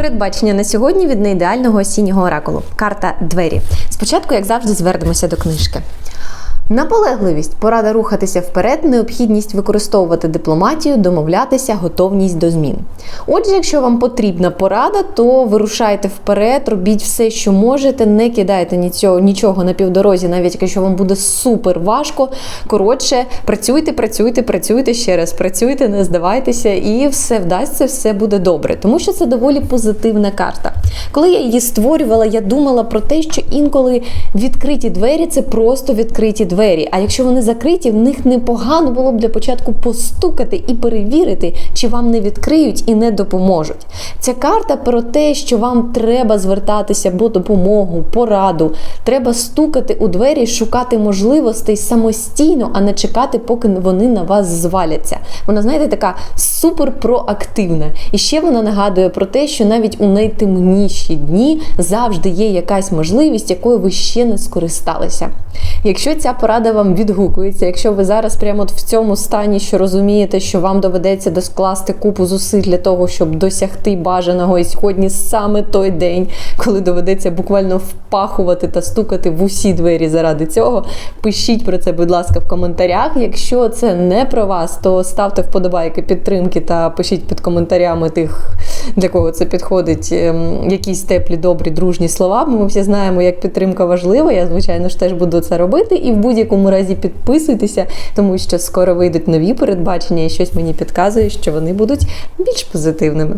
Передбачення на сьогодні від неідеального осіннього оракулу. Карта двері. Спочатку, як завжди, звернемося до книжки. Наполегливість, порада рухатися вперед, необхідність використовувати дипломатію, домовлятися, готовність до змін. Отже, якщо вам потрібна порада, то вирушайте вперед, робіть все, що можете, не кидайте нічого, нічого на півдорозі, навіть якщо вам буде супер важко. Коротше, працюйте, працюйте, працюйте ще раз, працюйте, не здавайтеся, і все вдасться, все буде добре. Тому що це доволі позитивна карта. Коли я її створювала, я думала про те, що інколи відкриті двері це просто відкриті двері. А якщо вони закриті, в них непогано було б для початку постукати і перевірити, чи вам не відкриють і не допоможуть. Ця карта про те, що вам треба звертатися по допомогу, пораду, треба стукати у двері, шукати можливостей самостійно, а не чекати, поки вони на вас зваляться. Вона, знаєте, така супер проактивна. І ще вона нагадує про те, що навіть у найтемніші дні завжди є якась можливість, якою ви ще не скористалися. Якщо ця порада вам відгукується, якщо ви зараз прямо в цьому стані, що розумієте, що вам доведеться доскласти купу зусиль для того, щоб досягти бажаного, і сьогодні саме той день, коли доведеться буквально впахувати та стукати в усі двері заради цього, пишіть про це, будь ласка, в коментарях. Якщо це не про вас, то ставте вподобайки підтримки та пишіть під коментарями тих, для кого це підходить, ем, якісь теплі, добрі, дружні слова. Бо ми всі знаємо, як підтримка важлива. Я, звичайно ж, теж буду це робити. І в будь-якому разі підписуйтеся, тому що скоро вийдуть нові передбачення, і щось мені підказує, що вони будуть більш позитивними.